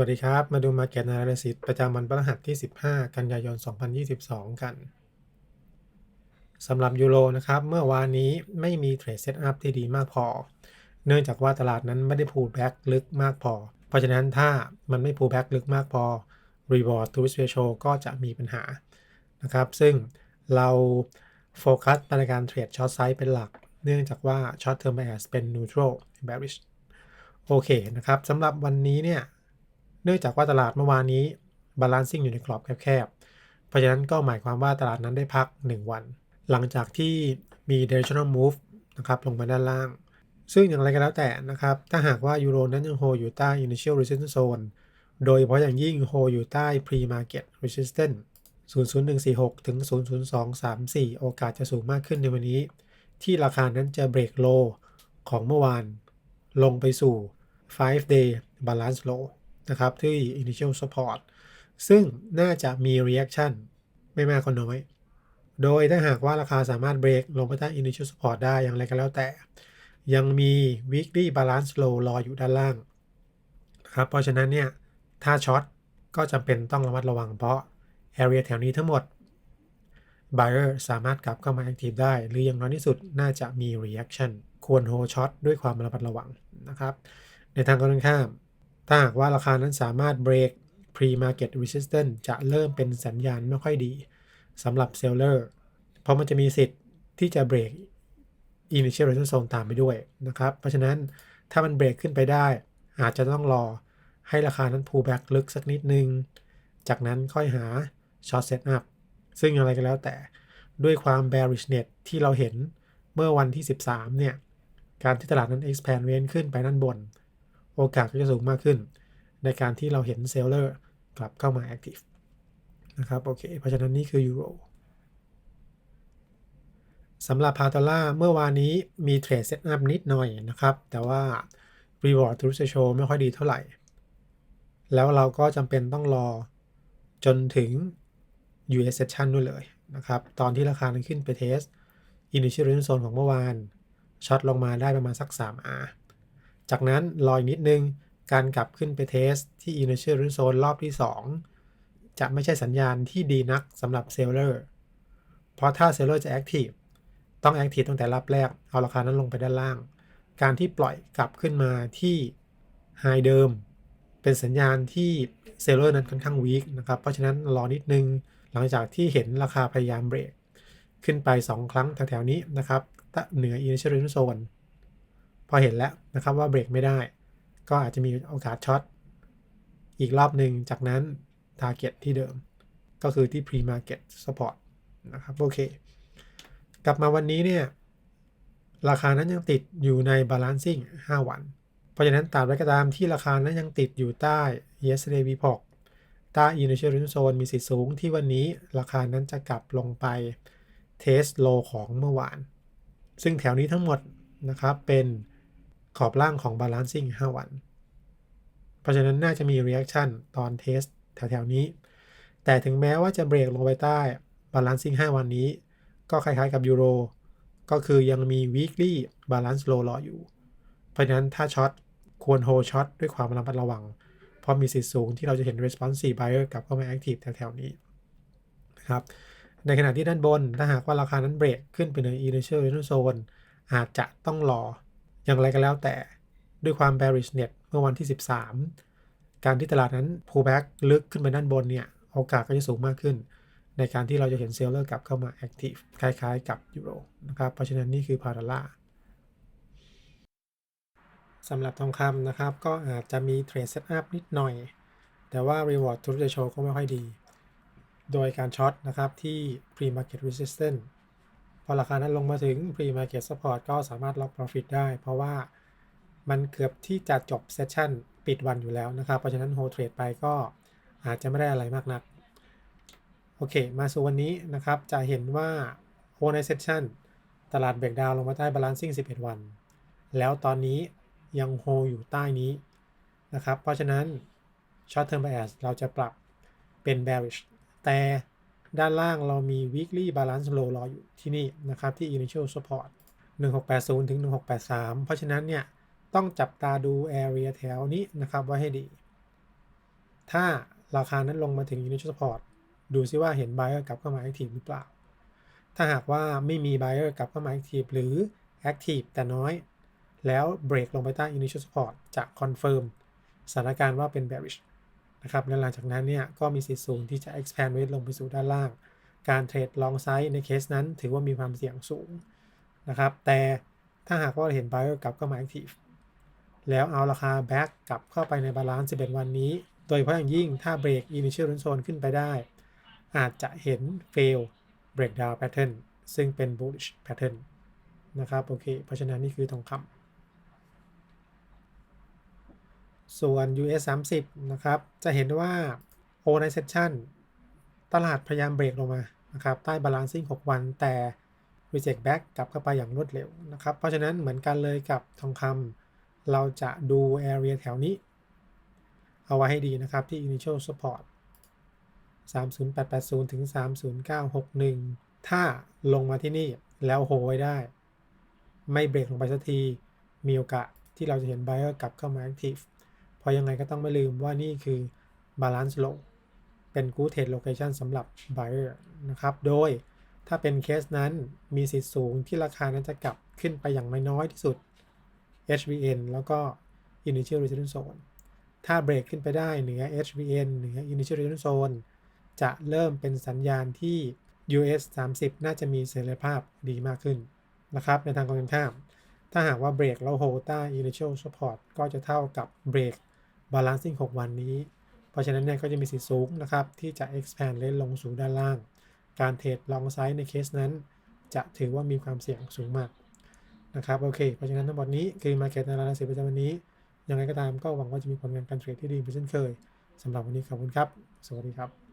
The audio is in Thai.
วัสดีครับ มาดู Market Analysis ประจำวันพฤหัสที่ 15 กันยายน 2022 กันสำหรับยูโรนะครับ เมื่อวานนี้ไม่มีเทรดเซตอัพที่ดีมากพอ เนื่องจากว่าตลาดนั้นไม่ได้พูลแบ็กลึกมากพอ เพราะฉะนั้นถ้ามันไม่พูลแบ็กลึกมากพอ Reward to Risk Ratio ก็จะมีปัญหานะครับ ซึ่งเราโฟกัสในการเทรดช็อตไซส์เป็นหลัก เนื่องจากว่า Short Term Bias เป็น Neutral Bearish โอเคนะครับสำหรับวันนี้เนี่ย เนื่องจากว่าตลาดเมื่อวานนี้บาลานซิ่งอยู่ในกรอบแคบๆ เพราะฉะนั้นก็หมายความว่าตลาดนั้นได้พัก 1 วัน หลังจากที่มี directional move นะครับลงมาด้านล่าง ซึ่งอย่างไรก็แล้วแต่นะครับ ถ้าหากว่ายูโรนั้นยังโฮอยู่ใต้ initial resistance zone โดยเฉพาะอย่างยิ่งโฮอยู่ใต้ pre market resistance 00146 ถึง 00234 โอกาสจะสูงมากขึ้นในวันนี้ ที่ราคานั้นจะเบรกโลของเมื่อวาน ลงไปสู่ 5 day balance low นะครับ ที่ initial support ซึ่งน่าจะมี reaction ไม่มากก็น้อย โดยถ้าหากว่าราคาสามารถเบรกลงไปใต้ initial support ได้อย่างไรก็แล้วแต่ ยังมี weekly balance low รออยู่ด้านล่างนะครับ เพราะฉะนั้นเนี่ย ถ้าช็อตก็จำเป็นต้องระมัดระวังเพราะ area แถวนี้ทั้งหมด buyer สามารถกลับเข้ามา active ได้ หรืออย่างน้อยที่สุดน่าจะมี reaction ควร hold short ด้วยความระมัดระวังนะครับ ในทางตรงข้าม ถ้าหากว่าราคานั้นสามารถ break pre market resistance จะเริ่มเป็นสัญญาณไม่ค่อยดีสำหรับ seller เพราะมันจะมีสิทธิ์ที่จะ break initial resistance zone ตามไปด้วยนะครับ เพราะฉะนั้นถ้ามันเบรกขึ้นไปได้ อาจจะต้องรอให้ราคานั้น pull back ลึกสักนิดนึง จากนั้นค่อยหา short set up ซึ่งอะไรก็แล้วแต่ด้วยความ bearishness ที่เราเห็นเมื่อวันที่ 13 เนี่ย การที่ตลาดนั้น expand range ขึ้นไปด้านบน โอกาสก็จะสูงมากขึ้น ในการที่เราเห็นเซลเลอร์กลับเข้ามา active นะครับโอเค เพราะฉะนั้นนี่คือยูโรสำหรับพาตาล่าเมื่อวานนี้มีเทรดเซตอัพนิดหน่อยนะครับ แต่ว่า reward to risk ratio ไม่ค่อยดีเท่าไหร่ แล้วเราก็จำเป็นต้องรอจนถึง US session ด้วยเลยนะครับ ตอนที่ราคานั้นขึ้นไปเทส initial resistance zone ของเมื่อวานช็อตลงมาได้ประมาณสัก 3R จากนั้นรออีกนิดนึง การกลับขึ้นไปเทสที่ initial Ring zone รอบที่ 2 จะไม่ใช่สัญญาณที่ดีนักสำหรับเซลเลอร์ เพราะถ้าเซลเลอร์จะ active ต้อง active ตั้งแต่รับแรก เอาราคานั้นลงไปด้านล่าง การที่ปล่อยกลับขึ้นมาที่ high เดิม เป็นสัญญาณที่เซลเลอร์นั้นค่อนข้าง weak นะครับ เพราะฉะนั้นรอนิดนึง หลังจากที่เห็นราคาพยายามเบรกขึ้นไป 2 ครั้งแถวๆนี้นะครับเหนือ initial resistance zone พอเห็นแล้วนะครับว่าเบรกไม่ได้ ก็อาจจะมีโอกาสช็อตอีกรอบหนึ่งจากนั้น target ที่เดิม ก็คือที่ pre market support นะครับ โอเค กลับมาวันนี้เนี่ย ราคานั้นยังติดอยู่ใน balancing 5 วัน เพราะฉะนั้นตราบใดก็ตามที่ราคานั้นยังติดอยู่ใต้ yesterday v p o ใต้ initial Range zone มีสิทธิ์สูงที่วันนี้ราคานั้นจะกลับลงไป test low ของเมื่อวาน ซึ่งแถวนี้ทั้งหมดนะครับเป็น ขอบล่างของ balancing 5 วัน เพราะฉะนั้นน่าจะมี reaction ตอนเทสแถวๆนี้ แต่ถึงแม้ว่าจะเบรกลงไปใต้ balancing 5 วันนี้ ก็คล้ายๆกับยูโรก็คือยังมี weekly balance low รออยู่ เพราะฉะนั้นถ้าช็อตควร hold ช็อตด้วยความระมัดระวัง เพราะมีสิทธิ์สูงที่เราจะเห็น responsive buyer กลับเข้ามา active แถวๆนี้นะครับในขณะที่ด้านบน ถ้าหากว่าราคานั้นเบรกขึ้นไปใน initial resistance zone อาจจะต้องรอ อย่างไรก็แล้วแต่ด้วยความ bearish net เมื่อวันที่ 13 การที่ตลาดนั้น pull back ลึกขึ้นไปด้านบนเนี่ยโอกาสก็จะสูงมากขึ้น ในการที่เราจะเห็นเซลเลอร์กลับเข้ามา active คล้ายๆ กับยูโรนะครับเพราะฉะนั้นนี่คือพาราล่าสำหรับทองคำนะครับ ก็อาจจะมีเทรดเซตอัพนิดหน่อย แต่ว่า reward to ratio ก็ไม่ค่อยดี โดยการช็อตนะครับที่ pre market resistance พอราคานั้นลงมาถึง pre market support ก็สามารถล็อก profit ได้ เพราะว่ามันเกือบที่จะจบเซสชันปิดวันอยู่แล้วนะครับ เพราะฉะนั้นโฮเทรดไปก็อาจจะไม่ได้อะไรมากนัก โอเค มาสู่วันนี้นะครับ จะเห็นว่าโฮในเซสชันตลาดเบรกดาวลงมาใต้ balancing 11 วัน แล้วตอนนี้ยังโฮอยู่ใต้นี้นะครับ เพราะฉะนั้น short term bias เราจะปรับเป็น bearish แต่ ด้านล่างเรามี weekly balance low รออยู่ที่นี่นะครับ ที่ initial support 1680 ถึง 1683 เพราะฉะนั้นเนี่ย ต้องจับตาดู area แถวนี้นะครับไว้ให้ดี ถ้าราคานั้นลงมาถึง initial support ดูซิว่าเห็น buyer กลับเข้ามา active หรือเปล่า ถ้าหากว่าไม่มี buyer กลับเข้ามา active หรือ active แต่น้อย แล้ว break ลงไปใต้ initial support จะ confirm สถานการณ์ว่าเป็น bearish นะครับและหลังจากนั้นเนี่ยก็มีสิทธิ์สูงที่จะ expand weight ลงไปสู่ด้านล่าง การเทรด long side ในเคสนั้นถือว่ามีความเสี่ยงสูงนะครับ แต่ถ้าหากว่าเราเห็น buyer กลับเข้ามา active แล้วเอาราคา back กลับเข้าไปในบาลานซ์11 วันนี้ โดยเฉพาะอย่างยิ่งถ้า break initial zone ขึ้นไปได้ อาจจะเห็น fail breakdown pattern ซึ่งเป็น bullish pattern นะครับโอเค เพราะฉะนั้นนี่คือทองคำ ส่วน US 30นะครับ จะเห็นว่า overnight session ตลาดพยายามเบรกลงมานะครับ ใต้ balancing 6 วันแต่ reject back กลับเข้าไปอย่างรวดเร็วนะครับ เพราะฉะนั้นเหมือนกันเลยกับทองคำเราจะดู area แถวนี้ เอาไว้ให้ดีนะครับ ที่ initial support 30880 ถึง 30961 ถ้าลงมาที่นี่แล้วโฮไว้ได้ ไม่เบรกลงไปสักที มีโอกาสที่เราจะเห็น buyer กลับเข้ามา active เพราะยังไงก็ต้องไม่ลืมว่านี่คือ balance low เป็น good trade location สำหรับ buyer นะครับ โดยถ้าเป็นเคสนั้นมีสิทธิ์สูงที่ราคานั้นจะกลับขึ้นไปอย่างน้อยที่สุด HVN แล้วก็ initial resistance zone ถ้าเบรกขึ้นไปได้เหนือ HVN เหนือ initial resistance zone จะเริ่มเป็นสัญญาณที่ US 30 น่าจะมีเสรีภาพดีมากขึ้นนะครับ ในทางตรงกันข้าม ถ้าหากว่าเบรกแล้วโฮใต้ initial support ก็จะเท่ากับเบรก balancing 6 วันนี้ เพราะฉะนั้นเนี่ยก็จะมีสิทธิ์สูงนะครับ ที่จะ expand เล่นลงสู่ด้านล่าง การเทรด long side ในเคสนั้น จะถือว่ามีความเสี่ยงสูงมากนะครับโอเค เพราะฉะนั้นทั้งหมดนี้คือ Market Analysis ประจำวันนี้ ยังไงก็ตามก็หวังว่าจะมีผลงานการเทรดที่ดีเหมือนเช่นเคยสำหรับวันนี้ขอบคุณครับ สวัสดีครับ